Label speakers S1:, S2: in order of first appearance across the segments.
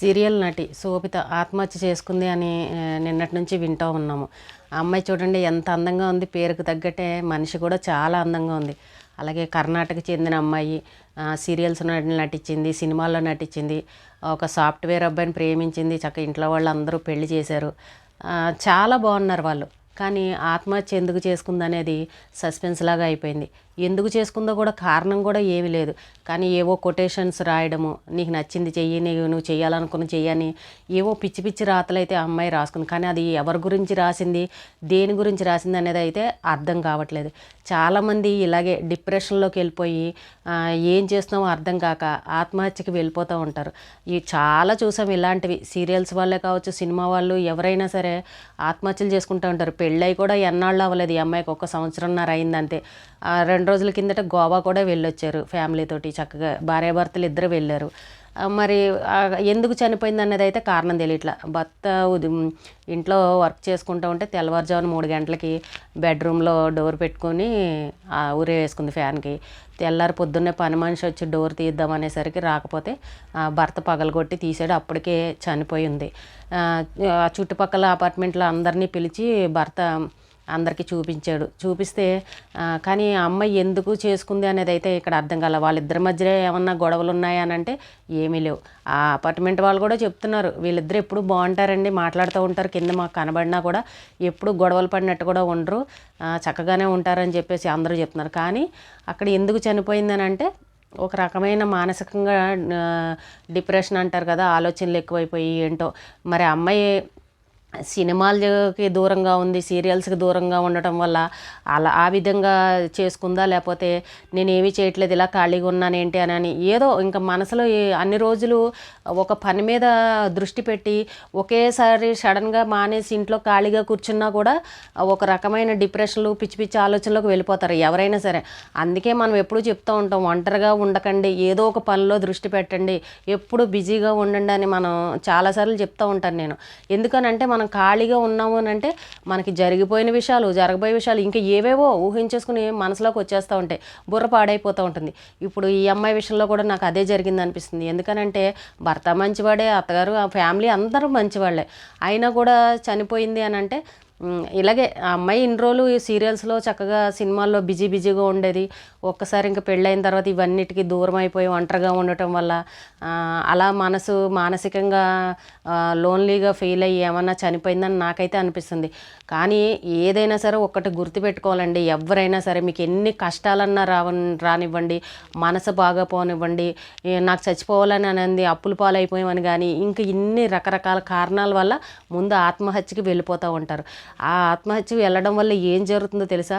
S1: Serial నటి శోభిత ఆత్మహత్య చేసుకుంది అని నిన్నటి నుంచి వింటూ ఉన్నాము. ఆ అమ్మాయి చూడండి ఎంత అందంగా ఉంది పేరుకు తగ్గట్టే మనిషి కూడా చాలా అందంగా ఉంది. అలాగే కర్ణాటక చెందిన అమ్మాయి సీరియల్స్ నటించింది సినిమాల్లో నటించింది ఒక సాఫ్ట్వేర్ అబ్బాయిని ప్రేమించింది చక్క ఇంట్లో వాళ్ళు అందరూ పెళ్ళి చేశారు. చాలా బాగున్నారు వాళ్ళు. కానీ ఆత్మహత్య ఎందుకు చేసుకుంది అనేది సస్పెన్స్ లాగా అయిపోయింది. ఎందుకు చేసుకుందో కూడా కారణం కూడా ఏమీ లేదు. కానీ ఏవో కొటేషన్స్ రాయడము నీకు నచ్చింది చెయ్యి నీవు నువ్వు చేయాలనుకున్న చెయ్యని ఏవో పిచ్చి పిచ్చి రాతలు అయితే ఆ అమ్మాయి రాసుకుంది. కానీ అది ఎవరి గురించి రాసింది దేని గురించి రాసింది అనేది అయితే అర్థం కావట్లేదు. చాలామంది ఇలాగే డిప్రెషన్లోకి వెళ్ళిపోయి ఏం చేస్తున్నామో అర్థం కాక ఆత్మహత్యకి వెళ్ళిపోతూ ఉంటారు. ఇవి చాలా చూసాం ఇలాంటివి. సీరియల్స్ వాళ్ళే కావచ్చు సినిమా వాళ్ళు ఎవరైనా సరే ఆత్మహత్యలు చేసుకుంటూ ఉంటారు. పెళ్ళై కూడా ఎన్నాళ్ళు అవ్వలేదు ఈ అమ్మాయికి. ఒక సంవత్సరంన్నర అయిందంతే రెండు రెండు రోజుల కిందట గోవా కూడా వెళ్ళొచ్చారు ఫ్యామిలీతోటి చక్కగా. భార్యాభర్తలు ఇద్దరు వెళ్ళారు. మరి ఎందుకు చనిపోయింది అనేది అయితే కారణం తెలియట్లా. భర్త ఉదయం ఇంట్లో వర్క్ చేసుకుంటూ ఉంటే తెల్లవారుజామున మూడు గంటలకి బెడ్రూమ్లో డోర్ పెట్టుకొని ఊరే ఉరే వేసుకుంది ఫ్యాన్కి. తెల్లారి పొద్దున్నే పని మనిషి వచ్చి డోర్ తీద్దాం అనేసరికి రాకపోతే ఆ, భర్త పగలగొట్టి తీసాడు. అప్పటికే చనిపోయింది ఆ, చుట్టుపక్కల అపార్ట్మెంట్లో అందరినీ పిలిచి భర్త అందరికీ చూపించాడు. చూపిస్తే కానీ అమ్మాయి ఎందుకు చేసుకుంది అనేది అయితే ఇక్కడ అర్థం కాల. వాళ్ళిద్దరి మధ్య ఏమన్నా గొడవలు ఉన్నాయా అని అంటే ఏమీ లేవు. ఆ అపార్ట్మెంట్ వాళ్ళు కూడా చెప్తున్నారు వీళ్ళిద్దరు ఎప్పుడు బాగుంటారండి మాట్లాడుతూ ఉంటారు కింద మాకు కనబడినా కూడా ఎప్పుడు గొడవలు పడినట్టు కూడా ఉండరు చక్కగానే ఉంటారని చెప్పేసి అందరూ చెప్తున్నారు. కానీ అక్కడ ఎందుకు చనిపోయిందని అంటే ఒక రకమైన మానసికంగా డిప్రెషన్ అంటారు కదా ఆలోచనలు ఎక్కువైపోయి ఏంటో. మరి అమ్మాయి సినిమాలకి దూరంగా ఉంది సీరియల్స్కి దూరంగా ఉండటం వల్ల అలా ఆ విధంగా చేసుకుందా? లేకపోతే నేను ఏమీ చేయట్లేదు ఇలా ఖాళీగా ఉన్నాను ఏంటి అని అని ఏదో ఇంకా మనసులో అన్ని రోజులు ఒక పని మీద దృష్టి పెట్టి ఒకేసారి సడన్గా మానేసి ఇంట్లో ఖాళీగా కూర్చున్నా కూడా ఒక రకమైన డిప్రెషన్లు పిచ్చి పిచ్చి ఆలోచనలోకి వెళ్ళిపోతారు ఎవరైనా సరే. అందుకే మనం ఎప్పుడూ చెప్తూ ఉంటాం ఒంటరిగా ఉండకండి ఏదో ఒక పనిలో దృష్టి పెట్టండి ఎప్పుడు బిజీగా ఉండండి అని మనం చాలాసార్లు చెప్తూ ఉంటాను నేను. ఎందుకనంటే మనం ఖాళీగా ఉన్నాము అని అంటే మనకి జరిగిపోయిన విషయాలు జరగబోయే విషయాలు ఇంకా ఏవేవో ఊహించేసుకుని మనసులోకి వచ్చేస్తూ ఉంటాయి. బుర్ర పాడైపోతూ ఉంటుంది. ఇప్పుడు ఈ అమ్మాయి విషయంలో కూడా నాకు అదే జరిగింది అనిపిస్తుంది. ఎందుకనంటే భర్త మంచివాడే అత్తగారు ఆ ఫ్యామిలీ అందరూ మంచివాళ్ళే. అయినా కూడా చనిపోయింది అని అంటే ఇలాగే ఆ అమ్మాయి ఇన్ని రోజులు ఈ సీరియల్స్లో చక్కగా సినిమాల్లో బిజీ బిజీగా ఉండేది. ఒక్కసారి ఇంకా పెళ్ళైన తర్వాత ఇవన్నిటికీ దూరం అయిపోయి ఒంటరిగా ఉండటం వల్ల అలా మనసు మానసికంగా లోన్లీగా ఫీల్ అయ్యి ఏమన్నా చనిపోయిందని నాకైతే అనిపిస్తుంది. కానీ ఏదైనా సరే ఒక్కటి గుర్తుపెట్టుకోవాలండి. ఎవరైనా సరే మీకు ఎన్ని కష్టాలన్నా రావ రానివ్వండి. మనసు బాగా పోనివ్వండి. నాకు చచ్చిపోవాలని అనేది అప్పులు పాలైపోయామని కానీ ఇంకా ఇన్ని రకరకాల కారణాల వల్ల ముందు ఆత్మహత్యకి వెళ్ళిపోతూ ఉంటారు. ఆ ఆత్మహత్య వెళ్ళడం వల్ల ఏం జరుగుతుందో తెలుసా?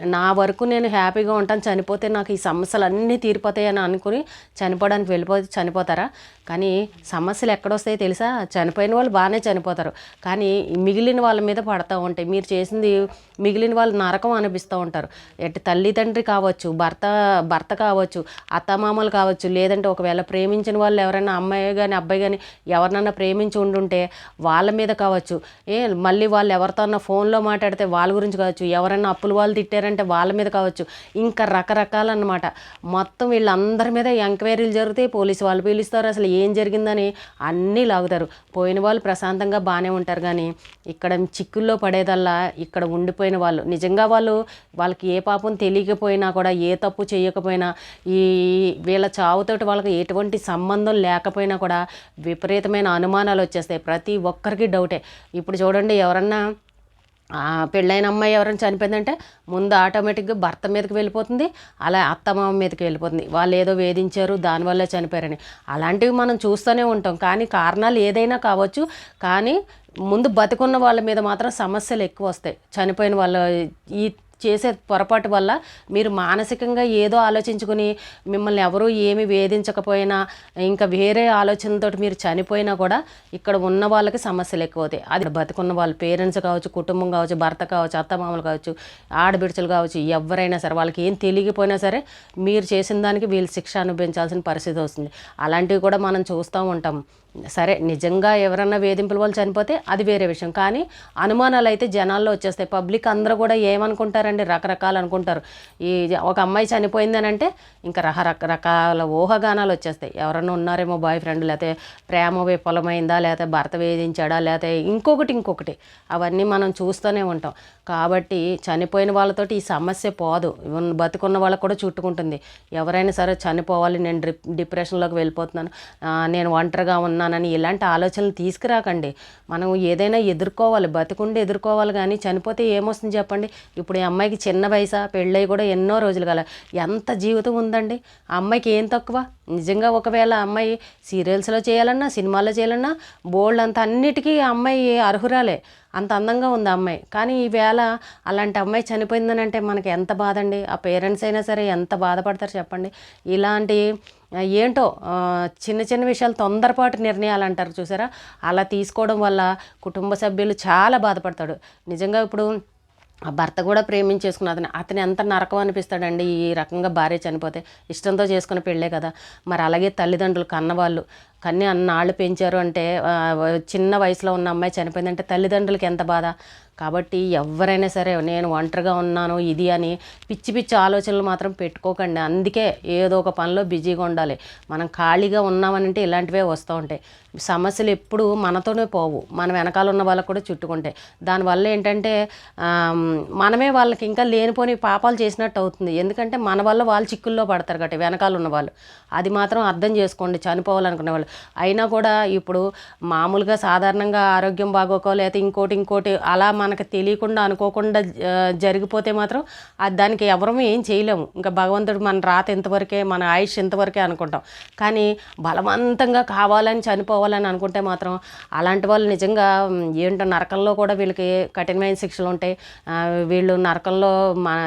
S1: నా వరకు నేను హ్యాపీగా ఉంటాను చనిపోతే నాకు ఈ సమస్యలు అన్నీ తీరిపోతాయని అనుకుని చనిపోవడానికి వెళ్ళిపోతే చనిపోతారా? కానీ సమస్యలు ఎక్కడొస్తాయో తెలుసా? చనిపోయిన వాళ్ళు బాగానే చనిపోతారు. కానీ మిగిలిన వాళ్ళ మీద పడతా ఉంటాయి. మీరు చేసింది మిగిలిన వాళ్ళు నరకం అనిపిస్తూ ఉంటారు. ఎట్టి తల్లిదండ్రి కావచ్చు భర్త భర్త కావచ్చు అత్తమామలు కావచ్చు లేదంటే ఒకవేళ ప్రేమించిన వాళ్ళు ఎవరైనా అమ్మాయి కానీ అబ్బాయి కానీ ఎవరినన్నా ప్రేమించి ఉండుంటే వాళ్ళ మీద కావచ్చు. ఏ మళ్ళీ వాళ్ళు ఎవరితో ఫోన్లో మాట్లాడితే వాళ్ళ గురించి కావచ్చు ఎవరైనా అప్పులు వాళ్ళు పెట్టారంటే వాళ్ళ మీద కావచ్చు. ఇంకా రకరకాలన్నమాట. మొత్తం వీళ్ళందరి మీద ఎంక్వైరీలు జరుగుతాయి పోలీసు వాళ్ళు పిలుస్తారు. అసలు ఏం జరిగిందని అన్నీ లాగుతారు. పోయిన వాళ్ళు ప్రశాంతంగా బాగానే ఉంటారు కానీ ఇక్కడ చిక్కుల్లో పడేదల్లా ఇక్కడ ఉండిపోయిన వాళ్ళు. నిజంగా వాళ్ళు వాళ్ళకి ఏ పాపం తెలియకపోయినా కూడా ఏ తప్పు చేయకపోయినా ఈ వీళ్ళ చావుతోటి వాళ్ళకి ఎటువంటి సంబంధం లేకపోయినా కూడా విపరీతమైన అనుమానాలు వచ్చేస్తాయి. ప్రతి ఒక్కరికి డౌటే. ఇప్పుడు చూడండి ఎవరన్నా పెళ్ళైన అమ్మాయి ఎవరైనా చనిపోయిందంటే ముందు ఆటోమేటిక్గా భర్త మీదకి వెళ్ళిపోతుంది అలా అత్తమామ మీదకి వెళ్ళిపోతుంది. వాళ్ళు ఏదో వేధించారు దానివల్లే చనిపోయారని. అలాంటివి మనం చూస్తూనే ఉంటాం. కానీ కారణాలు ఏదైనా కావచ్చు. కానీ ముందు బతికున్న వాళ్ళ మీద మాత్రం సమస్యలు ఎక్కువ వస్తాయి. చనిపోయిన వాళ్ళ ఈ చేసే పొరపాటు వల్ల మీరు మానసికంగా ఏదో ఆలోచించుకుని మిమ్మల్ని ఎవరూ ఏమి వేధించకపోయినా ఇంకా వేరే ఆలోచనతో మీరు చనిపోయినా కూడా ఇక్కడ ఉన్న వాళ్ళకి సమస్యలు ఎక్కువ అవుతాయి అది బతుకున్న వాళ్ళ పేరెంట్స్ కావచ్చు కుటుంబం కావచ్చు భర్త కావచ్చు అత్తమామలు కావచ్చు ఆడబిడ్చలు కావచ్చు ఎవరైనా సరే వాళ్ళకి ఏం తెలియకపోయినా సరే మీరు చేసిన దానికి వీళ్ళు శిక్ష అనుభవించాల్సిన పరిస్థితి వస్తుంది. అలాంటివి కూడా మనం చూస్తూ ఉంటాం. సరే నిజంగా ఎవరన్నా వేధింపుల వాళ్ళు చనిపోతే అది వేరే విషయం. కానీ అనుమానాలు అయితే జనాల్లో వచ్చేస్తాయి. పబ్లిక్ అందరూ కూడా ఏమనుకుంటారు అనుకుంటారండి రకరకాలు అనుకుంటారు. ఈ ఒక అమ్మాయి చనిపోయింది అని అంటే ఇంకా రహ రకరకాల ఊహగానాలు వచ్చేస్తాయి. ఎవరన్నా ఉన్నారేమో బాయ్ ఫ్రెండ్ లేకపోతే ప్రేమ విఫలమైందా లేకపోతే భర్త వేధించాడా లేకపోతే ఇంకొకటి ఇంకొకటి. అవన్నీ మనం చూస్తూనే ఉంటాం. కాబట్టి చనిపోయిన వాళ్ళతోటి ఈ సమస్య పోదు. బతుకున్న వాళ్ళకు కూడా చుట్టుకుంటుంది. ఎవరైనా సరే చనిపోవాలి నేను డిప్ డిప్రెషన్లోకి వెళ్ళిపోతున్నాను నేను ఒంటరిగా ఉన్నానని ఇలాంటి ఆలోచనలు తీసుకురాకండి. మనం ఏదైనా ఎదుర్కోవాలి బతుకుండి ఎదుర్కోవాలి కానీ చనిపోతే ఏమొస్తుంది చెప్పండి? ఇప్పుడు ఈ అమ్మాయికి చిన్న వయసా పెళ్ళై కూడా ఎన్నో రోజులు కల ఎంత జీవితం ఉందండి? ఆ అమ్మాయికి ఏం తక్కువ? నిజంగా ఒకవేళ అమ్మాయి సీరియల్స్లో చేయాలన్నా సినిమాలో చేయాలన్నా బోల్డ్ అంత అన్నిటికీ ఆ అమ్మాయి అర్హురాలే. అంత అందంగా ఉంది అమ్మాయి. కానీ ఈవేళ అలాంటి అమ్మాయి చనిపోయిందని అంటే మనకి ఎంత బాధ అండి ఆ పేరెంట్స్ అయినా సరే ఎంత బాధపడతారు చెప్పండి? ఇలాంటి ఏంటో చిన్న చిన్న విషయాలు తొందరపాటు నిర్ణయాలు అంటారు చూసారా? అలా తీసుకోవడం వల్ల కుటుంబ సభ్యులు చాలా బాధపడతాడు. నిజంగా ఇప్పుడు ఆ భర్త కూడా ప్రేమించేసుకున్న అతను అతను ఎంత నరకం అనిపిస్తాడండి ఈ రకంగా భార్య చనిపోతే. ఇష్టంతో చేసుకున్న పెళ్ళే కదా. మరి అలాగే తల్లిదండ్రులు కన్నవాళ్ళు కానీ అన్నాళ్ళు పెంచారు అంటే చిన్న వయసులో ఉన్న అమ్మాయి చనిపోయిందంటే తల్లిదండ్రులకి ఎంత బాధ? కాబట్టి ఎవరైనా సరే నేను ఒంటరిగా ఉన్నాను ఇది అని పిచ్చి పిచ్చి ఆలోచనలు మాత్రం పెట్టుకోకండి. అందుకే ఏదో ఒక పనిలో బిజీగా ఉండాలి. మనం ఖాళీగా ఉన్నామనంటే ఇలాంటివే వస్తూ ఉంటాయి. సమస్యలు ఎప్పుడు మనతోనే పోవు. మన వెనకాల ఉన్న వాళ్ళకు కూడా చుట్టుకుంటాయి. దానివల్ల ఏంటంటే మనమే వాళ్ళకి ఇంకా లేనిపోని పాపాలు చేసినట్టు అవుతుంది. ఎందుకంటే మన వల్ల వాళ్ళు చిక్కుల్లో పడతారు కాబట్టి వెనకాల ఉన్న వాళ్ళు. అది మాత్రం అర్థం చేసుకోండి. చనిపోవాలనుకునే వాళ్ళు. అయినా కూడా ఇప్పుడు మామూలుగా సాధారణంగా ఆరోగ్యం బాగోకో లేకపోతే ఇంకోటి ఇంకోటి అలా మనకు తెలియకుండా అనుకోకుండా జరిగిపోతే మాత్రం అది దానికి ఎవరూ ఏం చేయలేము. ఇంకా భగవంతుడు మన రాత ఇంతవరకే మన ఆయుష్ ఇంతవరకే అనుకుంటాం. కానీ బలవంతంగా కావాలని చనిపోవాలని అనుకుంటే మాత్రం అలాంటి వాళ్ళు నిజంగా ఏంటో నరకంలో కూడా వీళ్ళకి కఠినమైన శిక్షలు ఉంటాయి. వీళ్ళు నరకంలో మన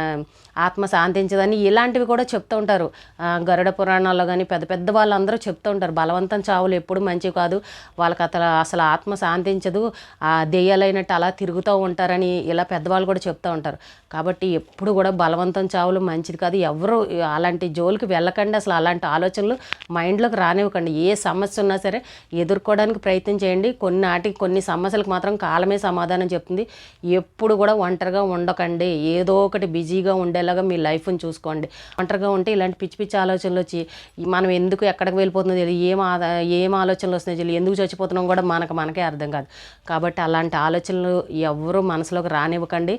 S1: ఆత్మ శాంతించదని ఇలాంటివి కూడా చెప్తూ ఉంటారు. గరుడ పురాణాల్లో కానీ పెద్ద పెద్ద వాళ్ళందరూ చెప్తూ ఉంటారు. బలవంతం చావులు ఎప్పుడు మంచివి కాదు. వాళ్ళకి అసలు అసలు ఆత్మ శాంతించదు. ఆ దెయ్యాలైనట్టు అలా తిరుగుతూ ఉంటారని ఇలా పెద్దవాళ్ళు కూడా చెప్తూ ఉంటారు. కాబట్టి ఎప్పుడు కూడా బలవంతం చావులు మంచిది కాదు. ఎవరు అలాంటి జోలికి వెళ్ళకండి. అసలు అలాంటి ఆలోచనలు మైండ్లోకి రానివ్వకండి. ఏ సమస్య ఉన్నా సరే ఎదుర్కోవడానికి ప్రయత్నం చేయండి. కొన్నాటికి కొన్ని సమస్యలకు మాత్రం కాలమే సమాధానం చెప్తుంది. ఎప్పుడు కూడా ఒంటరిగా ఉండకండి. ఏదో ఒకటి బిజీగా ఉండే ఉండేలాగా మీ లైఫ్ని చూసుకోండి. ఒంటరిగా ఉంటే ఇలాంటి పిచ్చి పిచ్చి ఆలోచనలు వచ్చి మనం ఎందుకు ఎక్కడికి వెళ్ళిపోతుందో తెలియదు ఏం ఆదా ఏం ఆలోచనలు వస్తున్నాయో తెలియదు ఎందుకు చచ్చిపోతున్నాం కూడా మనకు మనకే అర్థం కాదు. కాబట్టి అలాంటి ఆలోచనలు ఎవరు మనసులోకి రానివ్వకండి.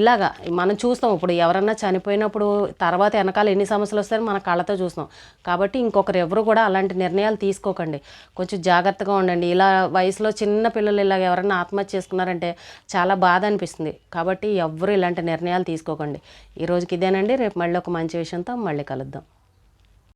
S1: ఇలాగా మనం చూస్తాం ఇప్పుడు ఎవరన్నా చనిపోయినప్పుడు తర్వాత వెనకాల ఎన్ని సమస్యలు వస్తాయని మన కళ్ళతో చూస్తాం. కాబట్టి ఇంకొకరు ఎవరు కూడా అలాంటి నిర్ణయాలు తీసుకోకండి. కొంచెం జాగ్రత్తగా ఉండండి. ఇలా వయసులో చిన్న పిల్లలు ఇలాగ ఎవరైనా ఆత్మహత్య చేసుకున్నారంటే చాలా బాధ అనిపిస్తుంది. కాబట్టి ఎవ్వరు ఇలాంటి నిర్ణయాలు తీసుకోకండి. ఈ రోజుకి ఇదేనండి. రేపు మళ్ళీ ఒక మంచి విషయంతో మళ్ళీ కలుద్దాం.